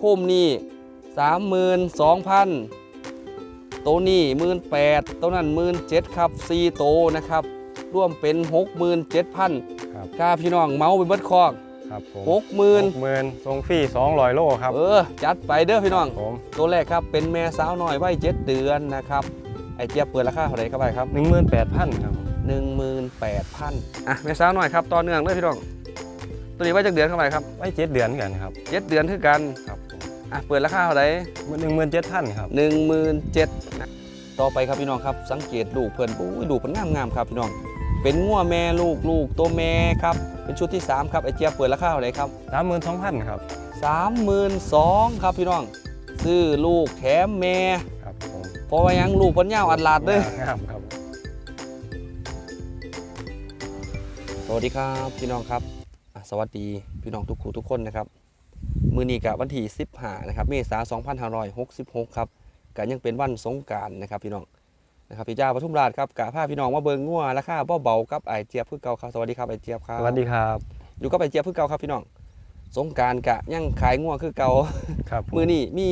โคมนี่สามหมื่นสองพันตัวนี้หมื่นแปดตัวนั้นหมื่นเจ็ดครับสี่โตวนะครับร่วมเป็นหกหมื่นเจ็ดพันครับค่าพี่น้องเมาไปเบิดคอกครับผมหกหมื่นหกหมื่นทรงฟรีสองร้อยโลครับ เออ จัดไปเด้อพี่น้องผมตัวแรกครับเป็นแม่สาวน้อยวัยเจ็ดเดือนนะครับ ไอเจี๊ยบเปิดราคาเท่าไหร่ครับไปครับหนึ่งหมื่นแปดพันครับหนึ่งหมื่นแปดพันอะแม่สาวน้อยครับต่อเนื่องเลยพี่น้อง ตัวนี้ว่าจากเดือนเท่าไหร่ครับไว้เจ็ดเดือนกันครับเจ็ดเดือนคือกันครับผม อะเปิดราคาเท่าไหร่หนึ่งหมื่นเจ็ดพันครับหนึ่งหมื่นเจ็ดต่อไปครับพี่น้องครับ สังเกตลูกเพิ่นอุ้ยลูกเพิ่นงามงามๆครับพี่น้อง เป็นงัวแม่ลูกลูกตัวแม่ครับ เป็นชุดที่สามครับไอเจี๊ยบเปิดราคาเท่าไหร่ครับสามหมื่นสองพันครับสามหมื่นสองครับพี่น้อง ซื้อลูกแถมแม่ครับผมเพราะว่ายังลูกเพิ่นยาวอัดลาดเด้องามครับสวัสดีครับพี่น้องครับอะสวัสดีพี่น้องทุกคู่ทุกคนนะครับ มือนี้กับวันที่15นะครับเมษายน2566ครับก็ยังเป็นวันสงกรารนะครับพี่น้องนะครับพี่เจ้าปทุมราชครับกะพาพี่น้องมาเบิงงัวราคาเบาๆกับไอเจี๊ยบพือเก่าครับสวัสดีครับไอเจี๊ยบครับสวัสดีครับอยู่กับไอเจี๊ยบพือเก่าครับพี่น้องสงกรารกะยังขายงัวคือเก่าครับผมือนี้มี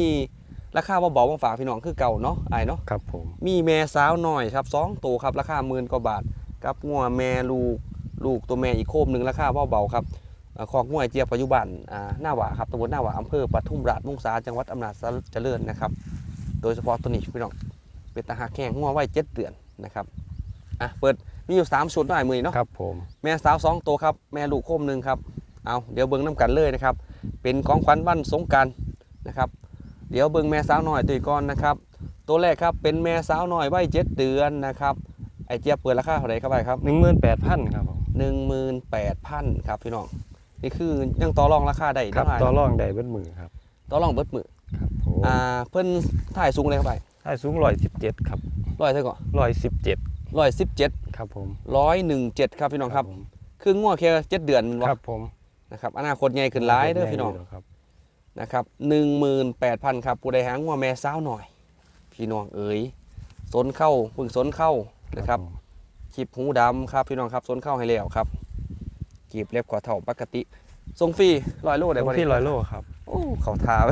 ราคาเบาๆมาฝากพี่น้องคือเก่าเนาะไอเนาะครับผมมีแม่สาวหน่อยครับสองตัวครับราคาหมื่นกว่าบาทกับงัวแม่ลูกลูกตัวแม่อีกโคมหนึ่งราคาเบาๆครับอ่า คอกงัวไอเจียบปัจจุบันอ่าหน้าหวาครับตำบลหน้าหวาอำเภอปทุมราชมุ่งสาจังหวัดอำนาจเจริญนะครับ โดยเฉพาะตัวนี้พี่น้องเป็นตาหักแข้งงัวไว้เจ็ดเดือนนะครับอะเปิดมีอยู่สามชุดหน่อยมือนี้เนาะครับผมแม่สาวสองตัวครับแม่ลูกโคมหนึ่งครับเอาเดี๋ยวเบิ้งน้ำกันเลยนะครับ เป็นของขวัญวันสงกรารนะครับเดี๋ยวเบิ้งแม่สาวหน่อยตัวก่อนนะครับ ตัวแรกครับเป็นแม่สาวหน่อยวัยเจ็ดเดือนนะครับไอเจี๊ยบเปิดราคาเท่าไหร่ครับไปครับหนึ่งหมื่นแปดพันครับผมหนึ่งหมื่นแปดพันครับพี่น้อง นี่คือยังต่อรองราคาได้ครับเท่าไหร่ต่อรองได้เบิ้มือครับต่อรองเบิดมือครับผมอ่าเพิ่นถ่ายสูงเลยเข้าไปถ้าสูงร้อยสิบเจ็ดครับร้อยเท่าก่อนร้อยสิบเจ็ดร้อยสิบเจ็ดครับผมร้อยหนึ่งเจ็ดครับพี่น้องครับผมคือง่วแค่เจ็ดเดือนมันวะครับผมนะครับอนาคตใหญ่ขึ้นหลายเด้อพี่น้องครับนะครับหนึ่งหมื่นแปดพันครับผู้ใดหางว่าแม่สาวหน่อย พี่น้องเอ๋ยสนเข้าเพึ่งสนเข้านะครับผมขีบหูดำครับพี่น้องครับสนเข้าให้แล้วครับ กีบเล็บกว่าเท่าปกติทรงฟรีร้อยโลได้ผมบ่ที่เนี่ยร้อยโลครับ โอ้เขาทาไป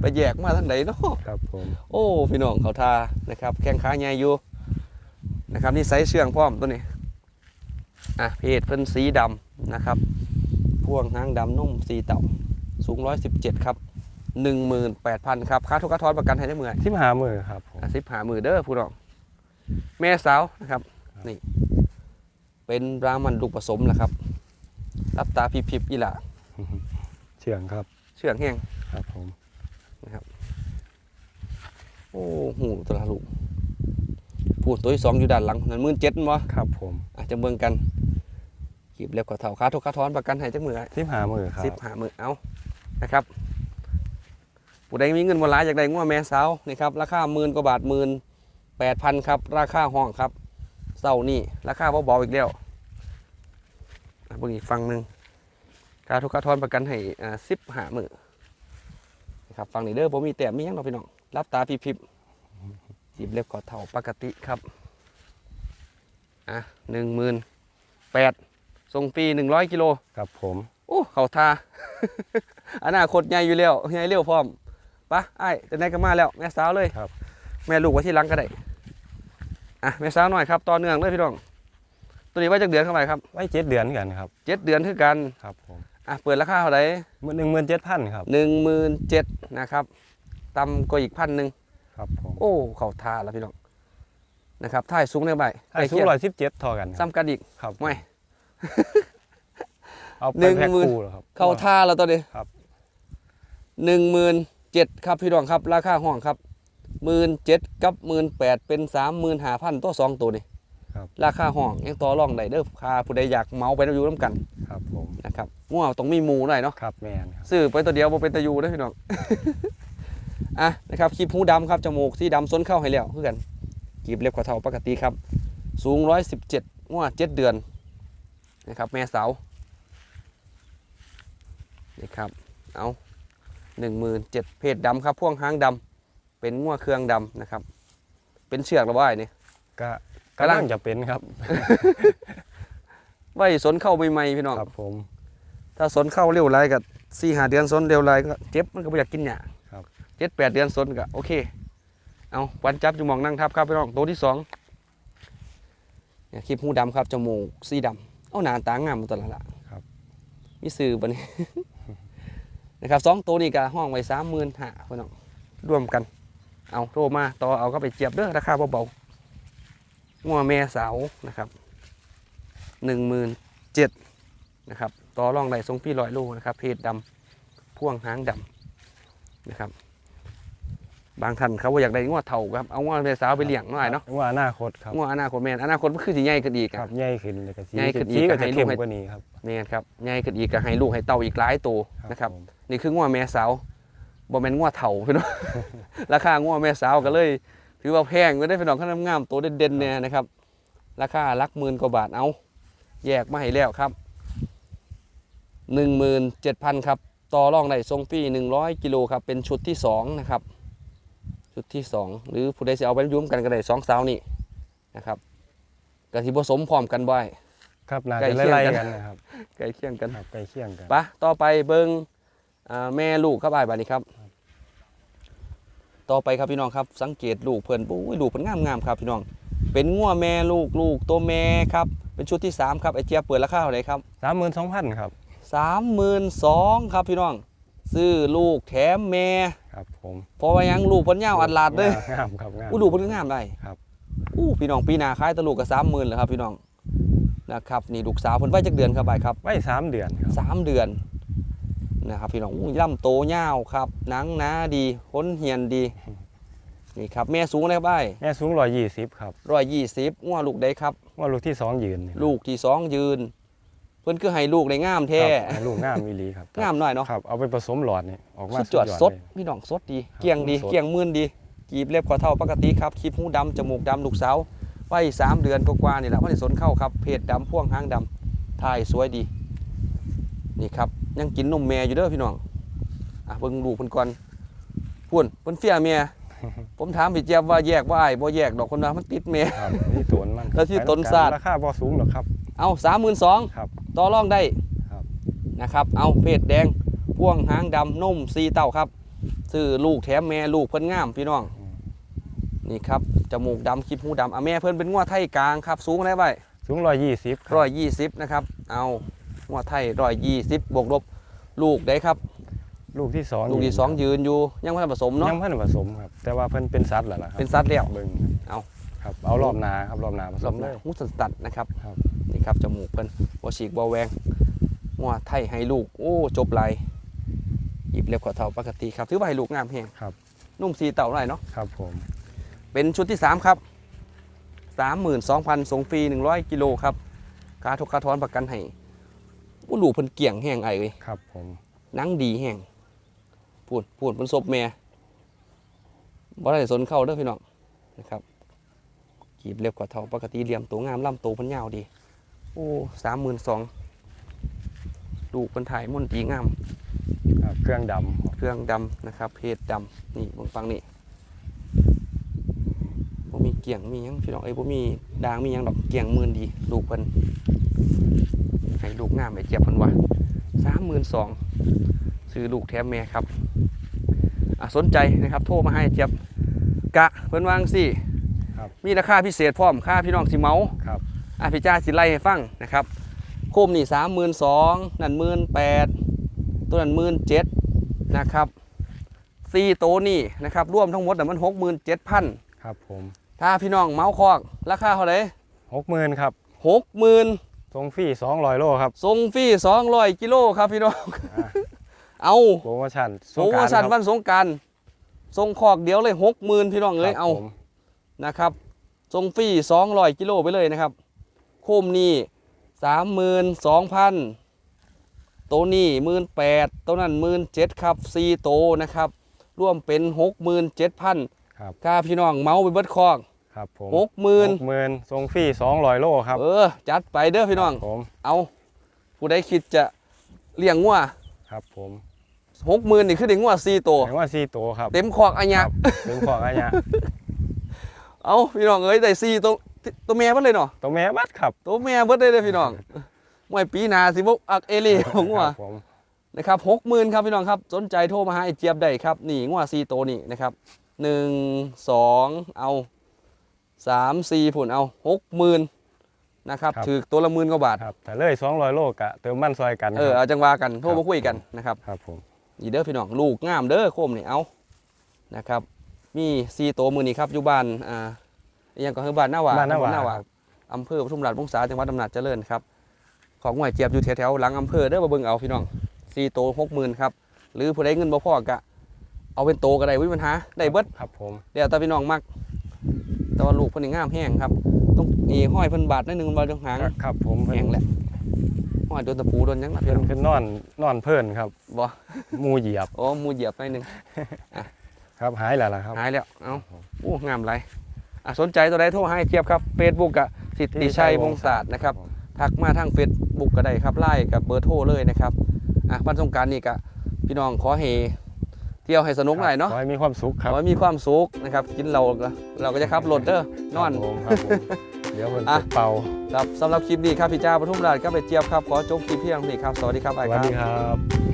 ไปแยกมาทางไหนเนาะครับผมโอ้พี่น้องเขาทานะครับแข้งขาใหญ่อยู่นะครับนี่ไซส์เชื่องพร้อมตัวนี้อะเพศเพิ่นสีดำนะครับพ่วงหางดำนุ่มสีเต่าสูง 117 ครับ 18,000 ครับ ค่าทุกค่าทอนประกันให้ได้เมื่อยที่มหามือครับผมอาสิบหามือเด้อผู้น้อง แม่สาวนะครับ นี่ เป็นรามันลูกผสมนะครับ รับตาพิบพิบอีหล่ะเชื่องครับ เชื่องแห้งครับผมโอ้หูตัวละลูกพูดตัวที่สองอยู่ด้านหลังนั่นมื่นเจ็ดมั้งครับผมอาจจะเบิ่งกันขีบเล็บกว่าเท่าค่าทุกค่าทอนประกันให้จักมือที่มหามือครับสิบหามือเอานะครับผู้ใดมีเงินบนร้ายอยากได้งัวแม่สาวนี่ครับราคาหมื่นกว่าบาทหมื่นแปดพันครับ ราคาห้องครับเศร้านี่ราคาเบาๆอีกแล้วอะ เบิ่งอีกฟังหนึ่งค่าทุกค่าทอนประกันให้อ่าสิบหามือนะครับฟังนี่เด้อผมมีแต่มียังดอกพี่น้องรับตาพิบพิบจีบเล็บกอดเท่าปกติครับอะหนึ่งหมื่นแปดส่งฟรีหนึ่งร้อยกิโลครับผมโอ้เขาทา อนาคตใหญ่อยู่แล้วใหญ่เร็วพร้อมปะไอ้ายจะได้ก็มาแล้ว แม่สาวเลยครับ แม่ลูกไว้ที่หลังก็ได้อะแม่สาวหน่อยครับต่อเนื่องเลยพี่น้อง ตัวนี้ว่าจากเดือนเข้าไปครับไว้เจ็ดเดือนกันครับเจ็ดเดือนคือกันครับผมอะเปิดราคาเท่าไหร่หนึ่งหมื่นเจ็ดพันครับหนึ่งหมื่นเจ็ดนะครับต่ำกว่าอีกพันหนึ่งครับผมโอ้เขาทาแล้วพี่น้องนะครับถ่ายสูงได้ไหมถ้าสูงร้อยสิบเจ็ดทอกันครับซ้ำกันอีกครับไม่เอาไปหนึ่งแพ็คหมื่นคู่แล้วครับเข้าท่าแล้วตัวนี้ครับหนึ่งหมื่นเจ็ดครับพี่น้องครับ ราคาห้องครับหมื่นเจ็ดกับหมื่นแปดเป็นสามหมื่นห้าพันตัวสองตัวนี่ ครับราคาห้องยังต่อรองได้เด้อค่าผู้ใดอยากเมาไปน้ำอยูน้ำกันครับผมนะครับง่วงต้องมีหมูหน่อยเนาะครับแมนครับซื้อไปตัวเดียวบ่เป็นตะยูเด้อพี่น้อง อะนะครับคลิปหูดำครับจมูกสีดำส้นเข้าให้แล้วคือกันกีบเล็บกว่าเท่าปกติครับ สูงร้อยสิบเจ็ดง่วงเจ็ดเดือนนะครับ แม่สาวนี่ครับเอาหนึ่งหมื่นเจ็ดเพจดำครับพ่วงหางดำเป็นง่วงเครื่องดำนะครับ เป็นเชือกหรือว่าไอ้นี่ก็ กำลังกำลังจะเป็นครับ ไว้สนเข้าใหม่ๆพี่น้องครับ ผม ถ้าสนเข้าเร็วไรก็สี่หาเดือนสนเร็วไรก็เจ็บมันก็ไม่อยากกินหญ้าครับเจ็ดแปดเดือนสนก็โอเค เอาวันจับอยู่หมองนั่งทับครับพี่น้องตัวที่สองเนี่ยคลิปหูดำครับจมูกสีดำเอาหนาตางามมาตลอดละครับมีสื่อบันนี้นะครับสองตัวนี้ก็ห้องไว้สามหมื่นห้าพี่น้องร่วมกัน เอาโทรมาต่อเอาก็ไปเจียบเด้อราคาเบาๆ งัวแม่สาวนะครับหนึ่งหมื่นเจ็ดนะครับต่อรองได้ทรงพี่ลอยโลนะครับ เพศดำพ่วงหางดำนะครับ บางท่านเขาว่าอยากได้งัวเถ่าครับเอางัวแม่สาวไปเลี้ยงหน่อยเนาะว่าอนาคตครับงัวอนาคตแม่นอนาคตมันคือสิใหญ่ขึ้นอีกคครัรับบใหญ่ขึ้นเลยก็สีใหญ่ขึ้นอีกสีก็ก็ให้จะลูเข้กมให้กว่านี้ครับแม่นครับใหญ่ขึ้นอีกก็ให้ลูกให้เต่าอีกหลายตัวนะครับผมนี่คืองัวแม่สาวบ่แม่นงัวเถ่าพี่น้องราคางัวแม่สาวก็เลย ถือว่าแพงไม่ได้พี่น้องขนาดงามตัวเด่นๆเนี่ยนะครับ ราคาหลักหมื่นกว่าบาทเอา แยกมาให้แล้วครับหนึ่งหมื่นเจ็ดพันครับต่อรองได้ทรงฟรีหนึ่งร้อยกิโลครับเป็นชุดที่สองนะครับชุดที่สองหรือผู้ใดจะเอาไปยุ่มกันก็ได้สองสาวนี่นะครับกะทิผสมพร้อมกันบ่อยครับน่าใกล้จะเคียงไล่กันๆกันนะครับใกล้เคียงกันครับใกล้เคียงกันปะต่อไปเบิงอ่าแม่ลูกครับอ้ายบาดนี้ครับ ต่อไปครับพี่น้องครับ สังเกตลูกเพิ่นปุ้ยลูกเพิ่นงามงามๆครับพี่น้อง เป็นงัวแม่ลูกลูกตัวแม่ครับ เป็นชุดที่สามครับไอเจี๊ยบเปิดราคาเท่าไหร่ครับสามหมื่นสองพันครับสามหมื่นสองครับพี่น้องซื้อลูกแถมแม่ครับผมเพราะว่ายังลูกเพิ่นยาวอัดลาดเลยงามครับงามอู้ลูกเพิ่นก็งามได้ครับอู้พี่น้องปีหน้าขายแตลูกก็สามหมื่นแล้วครับพี่น้องนะครับนี่ลูกสาวเพิ่นไว้จักเดือนครับไปครับไว้สามเดือนครับสามเดือน นะครับพี่น้องอู้ย่ำโตยาวครับหนังหนาดีพ้นเหียนดีนี่ครับแม่สูงเลยครับไอ้แม่สูงร้อยยี่สิบครับร้อยยี่สิบงัวลูกได้ครับว่าลูกที่สองยืนนี่ลูกที่สองยืน เพิ่นคือให้ลูกได้งามคแท้รับให้ลูกงามอีหลีครับงามหน่อยเนาะครับเอาไปผสมหลอดนี่ออกมาสุดยอดสดเลยพี่น้องสดดีครับเกลียงดีสดเกลียงมื่นดีกีบเล็บขอเท่าปกติครับคลิปหูดำจมูกดำลูกสาวไว้สามเดือนกว่าๆนี่แหละว่าในสนเข้าครับเพจดำพ่วงหางดำถ่ายสวยดี นี่ครับ ยังกินนมแม่อยู่เด้อพี่น้องอะเบิ่งลูกเพิ่นก่อนพุ่นเพิ่นเฟียเมียผมถามพี่เจี๊ยบว่าแยกว่าอ้ายบ่แยกดอกคนว่ามันติดเมียครับนี่ตนมันแล้วที่ต้นศาสตร์ ราคาบ่สูงหรอกครับ เอาสามหมื่นสองครับต่อรองได้ครับ นะครับ เอาเพจแดงพ่วงหางดำนุ่มซีเต้าครับซื้อลูกแถมแม่ลูกเพิ่นงามพี่น้องอืมนี่ครับจมูกดำคลิปหูดำอะแม่เพิ่นเป็นงัวไทยกลางครับ สูงได้ไว้สูงร้อยยี่สิบร้อยยี่สิบนะครับ เอา งัวไทยร้อยยี่สิบบวกลบลูกได้ครับ ลูกที่สองลูกที่สองยืนอยู่ยังไม่ทันผสมเนาะยังพันผสมครับแต่ว่าเพิ่นเป็นสัตว์แล้วล่ะครับเป็นสัตว์แล้วเบิ่งเอาครับเอารอบนาครับรอบนาผสรอมบหเลน้ายหูสันตัดนะครับครับนี่ครับจมูกเพิ่นบ่ฉีกบ่แหวงงัวไทยให้ลูกโอ้จบลายหยิบเล็บขอเท่าปกติครับถือว่าให้ลูกงามแฮงครับ นุ่มสีเต่าหน่อยเนาะครับผมเป็นชุดที่ 3 ครับ 32,000ส่งฟรี 100 กิโลครับ ค่าทุกค่าทอนประกันให้ อู้ลูกเพิ่นเกี่ยงแห้งไอ้เอ้ยครับผมหนังดีแห้งพูดพูดเพิ่นซบแม่บ่ได้สนเข้าเด้อพี่น้องนะครับกีบเล็บกว่าเท่าปกติเหลี่ยมตัวงามล่ำตัวเพิ่นยาวดี โอ้32,000ลูกเพิ่นถ่ายม่วนตีงามครับเครื่องดำเครื่องดำนะครับ เพจดำนี่บางฟังนี่บ่มีเกี่ยงมีหยังพี่น้องเอ้ยบ่มีด่างมีหยังดอกเกี่ยงหมื่นดี ลูกเพิ่น ให้ลูกงามไอ้เจ็บเพิ่นว่าสามหมื่นสองซื้อลูกแถมแม่ครับอะสนใจนะครับโทรมาให้เจ็บกะเพิ่นวาจั่งสิครับมีราคาพิเศษพร้อมค่าพี่น้องสิเมาครับอะพี่จ้าสิไล่ให้ฟังนะครับโคมนี่สามหมื่นสองนั่นหมื่นแปดตัวนั้นหมื่นเจ็ดนะครับสี่โตวนี่นะครับรวมทั้งหมดน่ะมันหกหมื่นเจ็ดพันครับผมถ้าพี่น้องเมาคอกราคาเท่าไหร่หกหมื่นครับหกหมื่น ทรงฟรีสองร้อยโลครับส่งฟรีสองร้อยกิโลครับพี่น้องอ่าเอาโปรโมชั่นสโอ้งกรานต์สันครับวันสงกรารส่งคอกเดียวเลยหกหมื่นพี่น้องเอ้ยครับเอาผมนะครับส่งฟรีสองร้อยกิโลไปเลยนะครับ โคมนี่สามหมื่นสองพันตัวนี้หมื่นแปดตัวนั้นหมื่นเจ็ดครับสี่โตวนะครับ ร่วมเป็นหกหมื่นเจ็ดพันครับค่าพี่น้องเมาไปเบิดคอก ครับผมหกหมื่นหกหมื่นทรงฟรีสองร้อยโลครับ เออ จัดไปเด้อพี่น้อง ผม เอาผู้ใดคิดจะเลี้ยงงัวครับผมหกหมื่นนี่คือเด็กงัวสี่ตัวแปลว่าสี่ตัวครับ เต็มคอกอันคยะรับถึงขอกอะไรเนี่ยเอาพี่น้องเอ้ยได้สี่ตัวตัวแม่เบิดเลยเนาะตัวแม่บัดครับตัวแม่เบิดเลยเด้อพี่น้องมวยปีหนาสิบุอักเอเล่ของงัวครับผมนะครับหกหมื่นครับพี่น้องครับ สนใจโทรมาหาไอ้เจี๊ยบได้ครับ นี่งัวซีโตวนี่นะครับหนึ่งสองเอา สามสี่ผุนเอาหกหมื่นนะครับถือตัวละหมื่นกว่าบาทครับแต่เลย200โลกะเติมมันซอยกันเออคเอารับจังหวากันโทรมาคุยกันนะครับครับผมอีเด้อพี่น้องลูกงามเด้อโคมนี่เอานะครับ มีซีโตวมือนี่ครับอยู่บ้านอ่าอหยังก็คือบ้านหน้าหวาบ้านหน้าหวาตำบลหน้าหวาอำเภอปทุมราชวงศาจังหวัดอำนาจเจริญครับของหวยเจี๊ยบอยู่แถวๆหลังอำเภอเด้อมาเบิ่งเอาพี่น้องซีโตหกหมื่นครับหรือผู้ใดเงินบ่พอกะเอาเป็นโตก็ได้วิปัญหาได้เบิดครับผมเดี๋ยวแต่พี่น้องมัก แต่ว่าลูกเพิ่นนี่งามแห้งครับต้องนี่ห้อยเพิ่นบาดนิดนึงบ่ตรงหางครับผมเพิ่แห้งนแหละห้อยโดนตะปูโดนหยังล่ะพี่เพิ่นน้องเพิ่นนอนนอนเพิ่นครับบ่หมูเหยียบอ๋อหมูเหยียบหน่อยหนึงครับหายแล้วล่ะครับหายแล้วเอ้าโอ้งามไรอะสนใจตัวใดโทรให้เทียบครับ Facebook กับสิทธิชัยวงศาสตร์นะครับทักมาทาง Facebook ก็ได้ครับไล่กับเบอร์โทรเลยนะครับอะวันสงกรารนี่ก็พี่น้องขอให้ เที่ยวให้สนุกหน่อยเนาะขอให้มีความสุขคขรับอให้มีความสุขนะครับกินเราเราก็จะขับรถเด้อนอนครับผมครับผมเดี๋ยวเพิ่นอะจะเป่าครับสำหรับคลิปนี้ครับพี่จ้าปทุมราชก็ไปเจี๊ยบครับขอจบคลิปเพียงเท่านี้ครับสวัสดีครับสไอ้ควัสรับดีครับ